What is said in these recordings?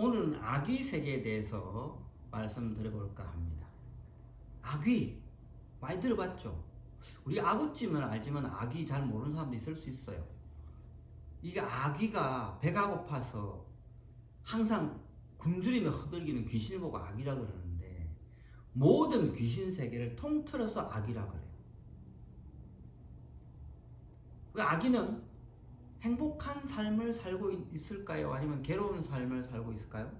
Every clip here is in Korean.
오늘은 아귀 세계에 대해서 말씀드려볼까 합니다. 아귀 많이 들어봤죠? 우리 아구찜을 알지만 아귀 잘 모르는 사람도 있을 수 있어요. 이게 아귀가 배가 고파서 항상 굶주리며 허들기는 귀신을 보고 아귀라 그러는데 모든 귀신 세계를 통틀어서 아귀라 그래요. 그 아귀는 행복한 삶을 살고 있- 있을까요? 아니면 괴로운 삶을 살고 있을까요?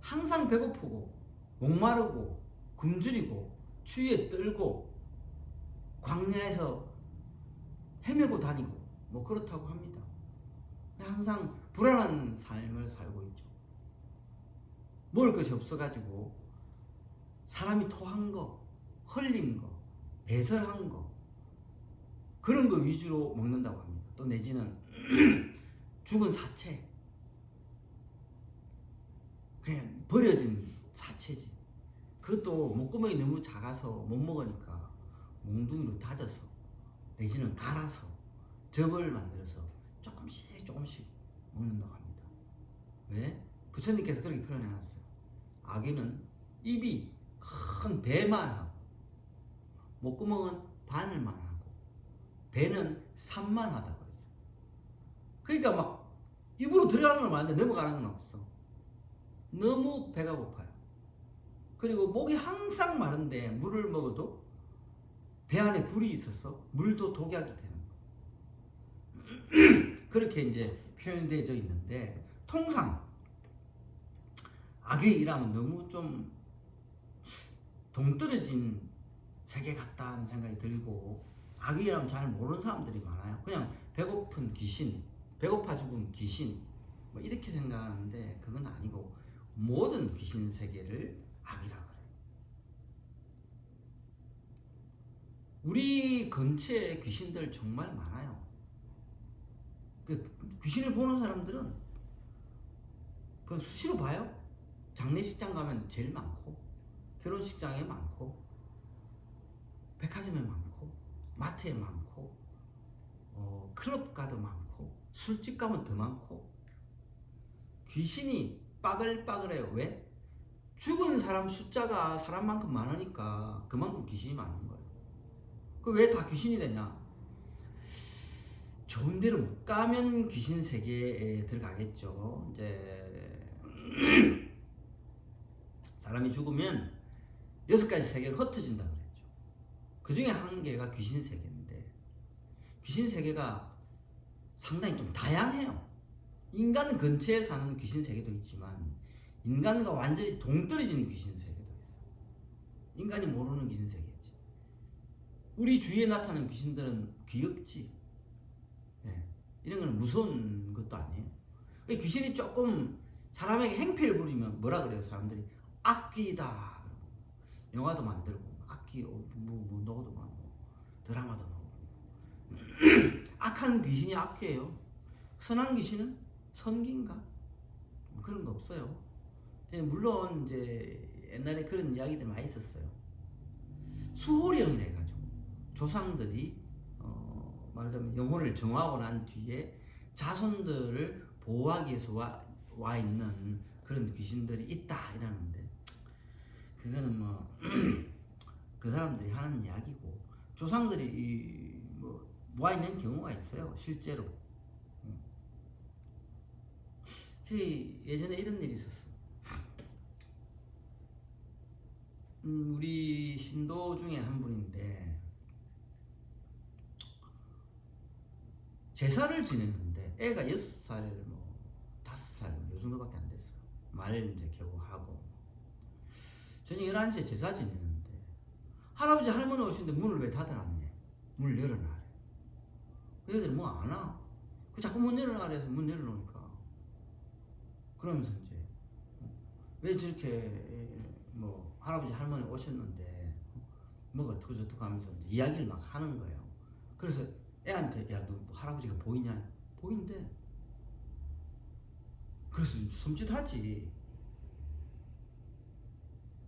항상 배고프고 목마르고 굶주리고 추위에 떨고 광야에서 헤매고 다니고 뭐 그렇다고 합니다. 항상 불안한 삶을 살고 있죠. 먹을 것이 없어가지고 사람이 토한 거, 흘린 거, 배설한 거 그런 거 위주로 먹는다고 합니다. 또 내지는 죽은 사체 그냥 버려진 사체지. 그것도 목구멍이 너무 작아서 못 먹으니까 몽둥이로 다져서 내지는 갈아서 접을 만들어서 조금씩 조금씩 먹는다고 합니다. 왜? 부처님께서 그렇게 표현해 놨어요. 아기는 입이 큰 배만 하고 목구멍은 바늘만 하고 배는 산만 하다고. 그러니까 막 입으로 들어가는 건 많은데 넘어가는 건 없어. 너무 배가 고파요. 그리고 목이 항상 마른데 물을 먹어도 배 안에 불이 있어서 물도 독약이 되는 거. 그렇게 이제 표현되어 있는데 통상 악의이라면 너무 좀 동떨어진 세계 같다는 생각이 들고 악의라면 잘 모르는 사람들이 많아요. 그냥 배고픈 귀신, 배고파 죽은 귀신 뭐 이렇게 생각하는데 그건 아니고 모든 귀신 세계를 악이라 그래요. 우리 근처에 귀신들 정말 많아요. 그 귀신을 보는 사람들은 그 수시로 봐요. 장례식장 가면 제일 많고 결혼식장에 많고 백화점에 많고 마트에 많고 어, 클럽 가도 많고 술집 가면 더 많고 귀신이 빠글빠글해요. 왜? 죽은 사람 숫자가 사람만큼 많으니까 그만큼 귀신이 많은 거예요. 그 왜 다 귀신이 되냐? 좋은 데로 못 가면 귀신 세계에 들어가겠죠. 이제 사람이 죽으면 여섯 가지 세계로 흩어진다 그랬죠. 그 중에 한 개가 귀신 세계인데 귀신 세계가 상당히 좀 다양해요. 인간 근처에 사는 귀신 세계도 있지만 인간과 완전히 동떨어진 귀신 세계도 있어. 인간이 모르는 귀신 세계지. 우리 주위에 나타나는 귀신들은 귀엽지. 예. 이런 거는 무서운 것도 아니에요. 그 귀신이 조금 사람에게 행패를 부리면 뭐라 그래요? 사람들이 악귀다. 영화도 만들고 악귀 뭐, 뭐 너도 많고 드라마도 나오고 악한 귀신이 악귀예요. 선한 귀신은 선기인가? 뭐 그런 거 없어요. 물론 이제 옛날에 그런 이야기들 많이 있었어요. 수호령이라 해가지고 조상들이 어, 말하자면 영혼을 정화하고 난 뒤에 자손들을 보호하기 위해서 와, 와 있는 그런 귀신들이 있다 이러는데 그거는 뭐 그 사람들이 하는 이야기고 조상들이 이, 뭐, 와 있는 경우가 있어요 실제로 음. 그 예전에 이런 일이 있었어. 음, 우리 신도 중에 한 분인데 제사를 지내는데 애가 여섯 살, 뭐 다섯 살, 요 정도밖에 안 됐어요. 말을 이제 겨우 하고 저녁 11시에 제사 지내는데 할아버지 할머니 오시는데 문을 왜 닫아놨네? 문을 열어놔래. 그 애들이 뭐안 와. 그 자꾸 문 열어놔래 해서 문 열어놓으니까 그러면서 이제 어, 왜 저렇게 뭐 할아버지 할머니 오셨는데 뭐가 어떻고 저떻고 하면서 이야기를 막 하는 거예요. 그래서 애한테 야너 뭐 할아버지가 보이냐? 보인대. 그래서 섬찟하지.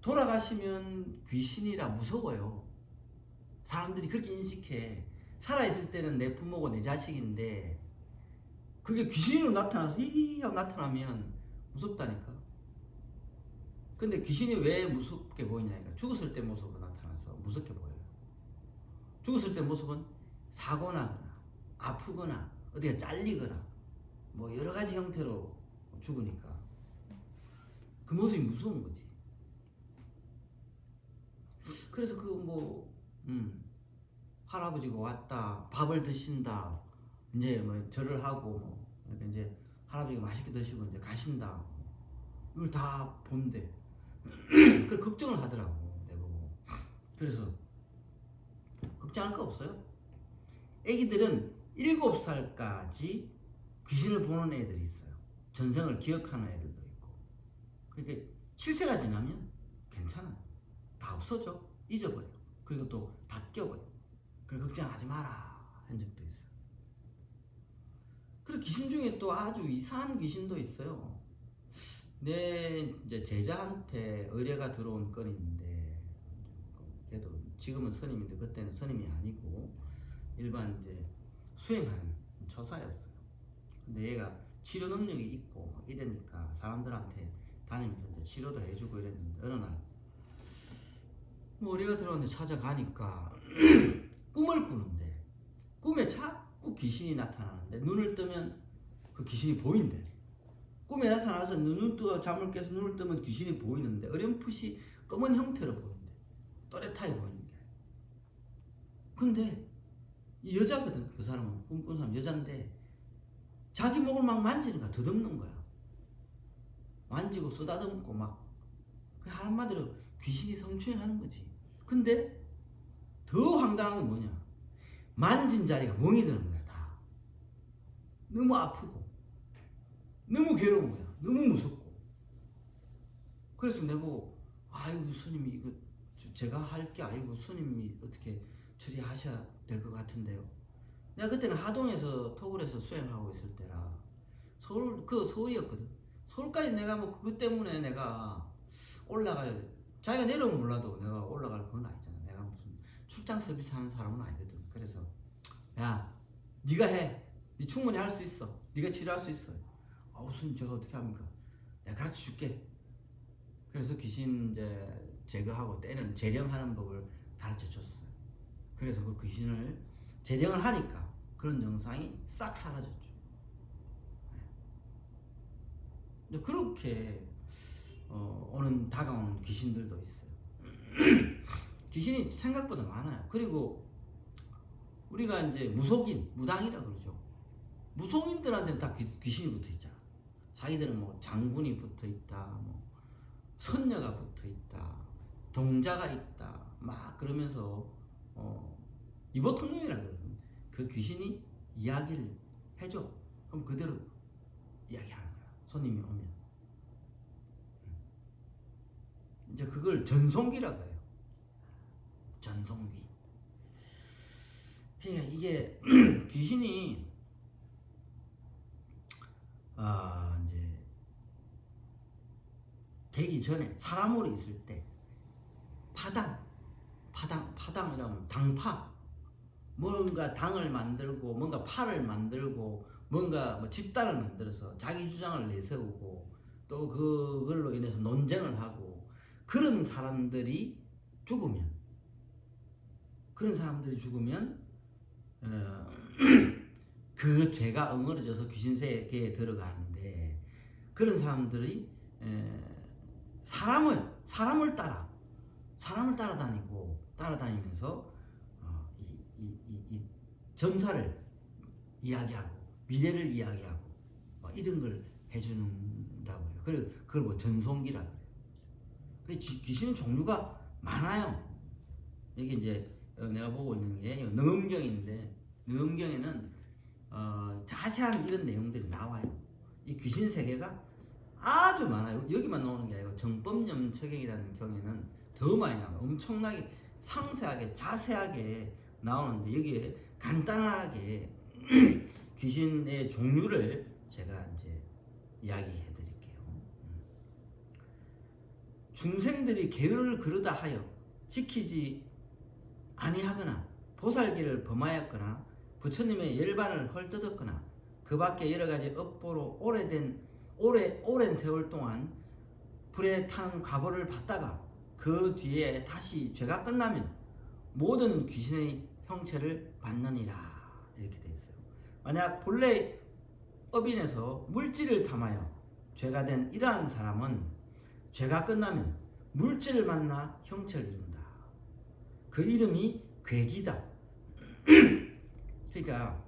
돌아가시면 귀신이라 무서워요. 사람들이 그렇게 인식해. 살아있을 때는 내 부모고 내 자식인데 그게 귀신으로 나타나서 히히 하고 나타나면 무섭다니까. 근데 귀신이 왜 무섭게 보이냐니까 죽었을 때 모습으로 나타나서 무섭게 보여요. 죽었을 때 모습은 사고 나거나 아프거나 어디가 잘리거나 뭐 여러 가지 형태로 죽으니까 그 모습이 무서운 거지. 그래서 그뭐 음, 할아버지가 왔다 밥을 드신다 이제 뭐 절을 하고 뭐 그러니까 이제 할아버지가 맛있게 드시고 이제 가신다 이걸 다 본대. 그 걱정을 하더라고 내보고. 그래서 걱정할 거 없어요. 애기들은 일곱 살까지 귀신을 보는 애들이 있어요. 전생을 기억하는 애들도 있고. 그러니까 7세가 지나면 괜찮아요. 다 없어져. 잊어버려. 그리고 또 다 껴버려. 그래 걱정하지 마라 한 적도 있어. 그리고 귀신 중에 또 아주 이상한 귀신도 있어요. 내 이제 제자한테 의뢰가 들어온 있는데 걔도 지금은 선임인데 그때는 선임이 아니고 일반 이제 수행하는 처사였어요. 근데 얘가 치료 능력이 있고 막 이러니까 사람들한테 다니면서 이제 치료도 해주고 이랬는데 어느 날 뭐 의뢰가 들어왔는데 찾아가니까 꿈을 꾸는데 꿈에 자꾸 귀신이 나타나는데 눈을 뜨면 그 귀신이 보인대. 꿈에 나타나서 눈을 뜨고 잠을 깨서 눈을 뜨면 귀신이 보이는데 어렴풋이 검은 형태로 보이는데 또렷하게 보이는 게. 근데 이 여자거든 그 사람은 꿈꾼 사람 여잔데 자기 목을 막 만지는 거야 더듬는 거야. 만지고 쓰다듬고 막그 한마디로 귀신이 성추행하는 거지. 근데 더 황당한 건 뭐냐? 만진 자리가 멍이 드는 거야 다. 너무 아프고 너무 괴로운 거야. 너무 무섭고. 그래서 내보고 아이고 스님이 이거 저- 제가 할 게 아니고 스님이 어떻게 처리하셔야 될 것 같은데요. 내가 그때는 하동에서 토굴에서 수행하고 있을 때라 서울 그 서울이었거든. 서울까지 내가 뭐 그것 때문에 내가 올라갈 자기가 내려오면 몰라도 내가 올라갈 그건 아니잖아. 출장 서비스 하는 사람은 아니거든. 그래서 야 네가 해. 네 충분히 할 수 있어. 네가 치료할 수 있어. 아 무슨 제가 어떻게 합니까? 내가 가르쳐 줄게. 그래서 귀신 이제 제거하고 때는 재령하는 법을 가르쳐 줬어요. 그래서 그 귀신을 재령을 하니까 그런 영상이 싹 사라졌죠. 근데 그렇게 어, 오는 다가오는 귀신들도 있어요. 귀신이 생각보다 많아요. 그리고 우리가 이제 무속인, 무당이라 그러죠. 무속인들한테는 다 귀, 귀신이 붙어 있잖아. 자기들은 뭐 장군이 붙어 있다, 뭐 선녀가 붙어 있다, 동자가 있다, 막 그러면서 어, 이보통령이라 그러거든. 그 귀신이 이야기를 해줘. 그럼 그대로 이야기하는 거야. 손님이 오면. 음. 이제 그걸 전송기라고 해요. 전송기. 그러니까 이게 귀신이 아 이제 되기 전에 사람으로 있을 때 파당, 파당, 파당이라면 당파 뭔가 당을 만들고 뭔가 파를 만들고 뭔가 뭐 집단을 만들어서 자기 주장을 내세우고 또 그걸로 인해서 논쟁을 하고 그런 사람들이 죽으면 그런 사람들이 죽으면 어, 그 죄가 엉어져서 귀신 세계에 들어가는데 그런 사람들이 에, 사람을 사람을 따라 사람을 따라다니고 따라다니면서 어, 이, 이, 이, 이 점사를 이야기하고 미래를 이야기하고 뭐 이런 걸 해주는다고 해요. 그걸 그걸 뭐 전송기라 그래요. 그 귀- 귀신 종류가 많아요. 이게 이제 어, 내가 보고 있는 게 능엄경인데 능엄경에는 어, 자세한 이런 내용들이 나와요. 이 귀신 세계가 아주 많아요. 여기만 나오는 게 아니고 정법염처경이라는 경에는 더 많이 나와요. 엄청나게 상세하게 자세하게 나오는데 여기에 간단하게 귀신의 종류를 제가 이제 이야기해 드릴게요. 음. 중생들이 계율을 그르다 하여 지키지 아니하거나 보살기를 범하였거나 부처님의 열반을 헐뜯었거나 그 밖에 여러 가지 업보로 오래된 오래 오랜 세월 동안 불에 탄 과보를 받다가 그 뒤에 다시 죄가 끝나면 모든 귀신의 형체를 받느니라 이렇게 돼 있어요. 만약 본래 업인에서 물질을 탐하여 죄가 된 이러한 사람은 죄가 끝나면 물질을 만나 형체를 이룬다. 그 이름이 괴기다. 그러니까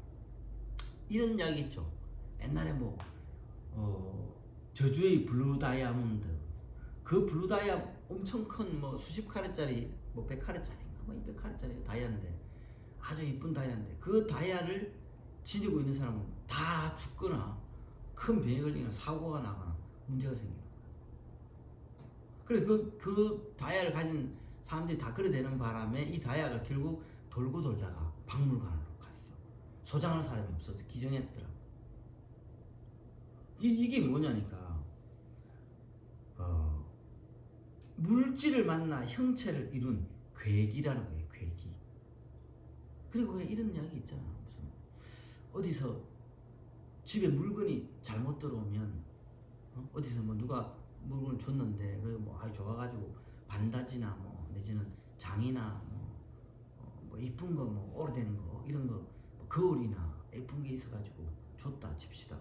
이런 이야기 있죠. 옛날에 뭐 어, 저주의 블루 다이아몬드 그 블루 다이아 엄청 큰 뭐 수십 카레짜리 뭐 100카레짜리인가 뭐 200카레짜리 다이아인데 아주 이쁜 다이아인데 그 다이아를 지니고 있는 사람은 다 죽거나 큰 병에 걸리거나 사고가 나거나 문제가 생기는 거야. 그래 그, 그 다이아를 가진 사람들이 다 그래 되는 바람에 이 다이아가 결국 돌고 돌다가 박물관으로 갔어. 소장할 사람이 없어서 기증했더라. 이, 이게 뭐냐니까 어, 물질을 만나 형체를 이룬 괴기라는 거예요. 괴기. 그리고 왜 이런 이야기 있잖아. 무슨 어디서 집에 물건이 잘못 들어오면 어? 어디서 뭐 누가 물건을 줬는데 그뭐 아주 좋아가지고 반다지나 뭐 내지는 장이나 뭐, 어, 뭐 이쁜 거 뭐 오래된 거 이런 거 뭐 거울이나 예쁜 게 있어가지고 줬다 칩시다.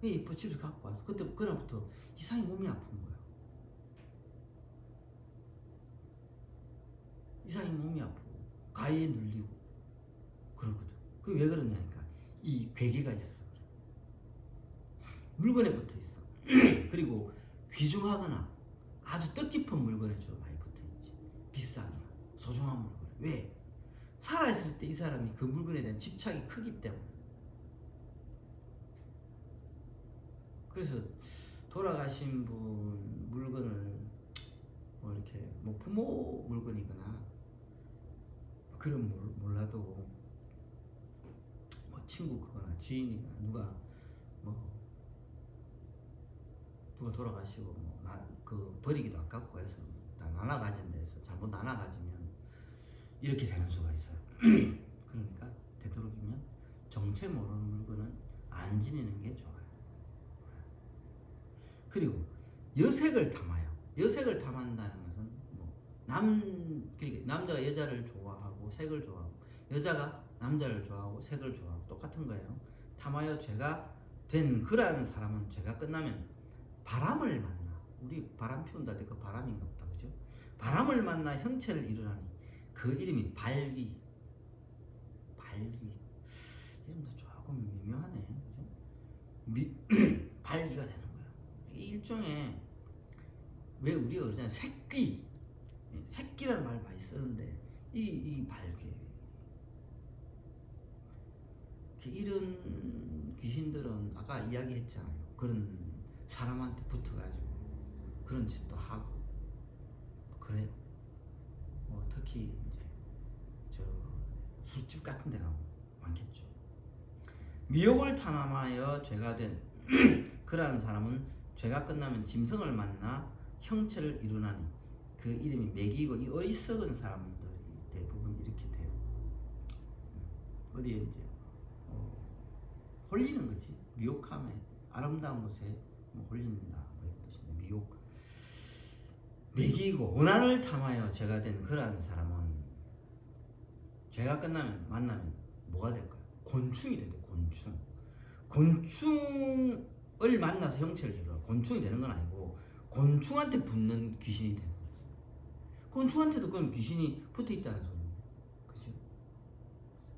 그 이뻐 집에 갖고 와서 그때 그날부터 이상히 몸이 아픈 거야. 이상히 몸이 아프고 가위에 눌리고 그러거든. 그게 왜 그러냐니까 이 괴기가 그래. 물건에 붙어 있어. 그리고 귀중하거나 아주 뜻깊은 물건에 주로 많이. 비싸거나 소중한 물건. 왜? 살아있을 때 이 사람이 그 물건에 대한 집착이 크기 때문에. 그래서 돌아가신 분 물건을 뭐 이렇게 뭐 부모 물건이거나 그런 몰- 몰라도 뭐 친구 거나 지인이나 누가 뭐 누가 돌아가시고 뭐그 버리기도 아깝고 해서 다 나눠 가진 데서 잘못 나눠 가지면 이렇게 되는 수가 있어요. 그러니까 되도록이면 정체 모르는 물건은 안 지니는 게 좋아요. 그리고 여색을 탐하여 여색을 탐한다는 것은 뭐남 그러니까 남자가 여자를 좋아하고 색을 좋아하고 여자가 남자를 좋아하고 색을 좋아하고 똑같은 거예요. 탐하여 죄가 된 그러한 사람은 죄가 끝나면 바람을 만나 우리 바람 피운다 할때그 바람인가 보다? 바람을 만나 형체를 이루나니. 그 이름이 발기. 발기. 이름도 조금 미묘하네? 미, 발기가 되는 거야. 이게 일종의 왜 우리가 그러잖아요. 새끼. 예, 새끼라는 말 많이 쓰는데 이, 이 발기. 이런 귀신들은 아까 이야기했잖아요. 그런 사람한테 붙어가지고 그런 짓도 하고 그래요. 뭐 특히 이제 저 술집 같은 데가 많겠죠. 미혹을 탐함하여 죄가 된 그러한 사람은 죄가 끝나면 짐승을 만나 형체를 이루나니 그 이름이 매기고 이 어리석은 사람들이 대부분 이렇게 돼요. 어디에 이제 어, 홀리는 거지 미혹함에 아름다운 곳에 뭐 홀린다 뭐 이런 뜻인데 미혹 매기고 원한을 탐하여 죄가 된 그러한 사람은 죄가 끝나면 만나면 뭐가 될까요? 곤충이 된대 곤충. 곤충을 만나서 형체를 이루어. 곤충이 되는 건 아니고 곤충한테 붙는 귀신이 되는 거지. 곤충한테도 그럼 귀신이 붙어 있다는 소리인데. 그죠?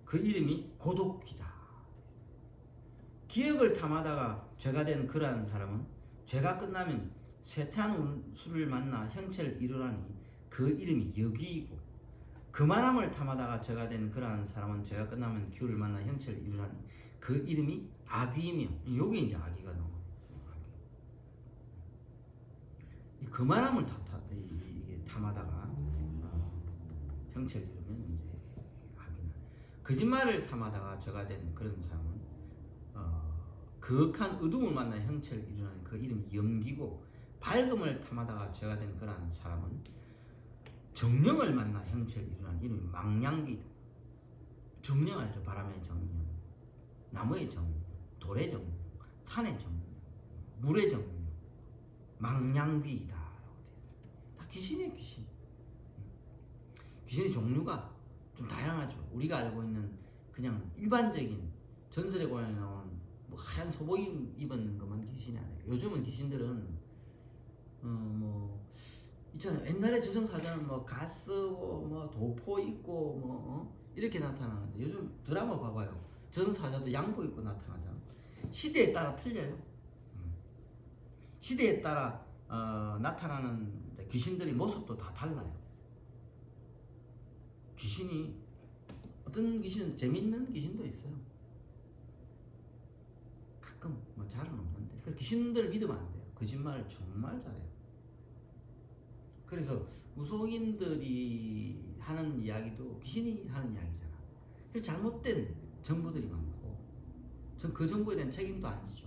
그 이름이 고독귀다. 기억을 탐하다가 죄가 된 그러한 사람은 죄가 끝나면 술을 만나 형체를 이루라니 그 이름이 여기이고 그만함을 탐하다가 죄가 된 그러한 사람은 죄가 끝나면 기후를 만나 형체를 이루라니 그 이름이 악귀이며 여기 이제 악귀가 나와요. 이 그만함을 타, 타, 탐하다가 어, 형체를 이루면 이제 악귀나 거짓말을 탐하다가 죄가 된 그런 사람은 어, 그윽한 어둠을 만나 형체를 이루는 그 이름이 염기고 밝음을 탐하다가 죄가 된 그러한 사람은 정령을 만나 형체를 이루는 이름이 망냥기다. 정령 알죠? 바람의 정령, 나무의 정령, 돌의 정령, 산의 정령. 물의 돼 있어요. 다 귀신이에요, 귀신. 귀신의 종류가 좀 다양하죠. 우리가 알고 있는 그냥 일반적인 전설의 고향에 나온 뭐 하얀 소복 입- 입은 것만 귀신이 아니에요. 요즘은 귀신들은 어뭐 있잖아요. 옛날에 저승사자는 뭐 가쓰고 뭐 도포 입고 뭐 어? 이렇게 나타나는데 요즘 드라마 봐봐요. 저승사자도 양복 입고 나타나잖아. 시대에 따라 틀려요. 음. 시대에 따라 어, 나타나는 귀신들의 모습도 다 달라요. 귀신이 어떤 귀신은 재밌는 귀신도 있어요. 가끔 뭐 잘은 없는데 그 귀신들 믿으면 안 돼요. 거짓말 정말 잘해요. 그래서 무속인들이 하는 이야기도 귀신이 하는 이야기잖아. 그래서 잘못된 정보들이 많고 전 그 정보에 대한 책임도 안 지죠.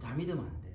다 믿으면 안 돼.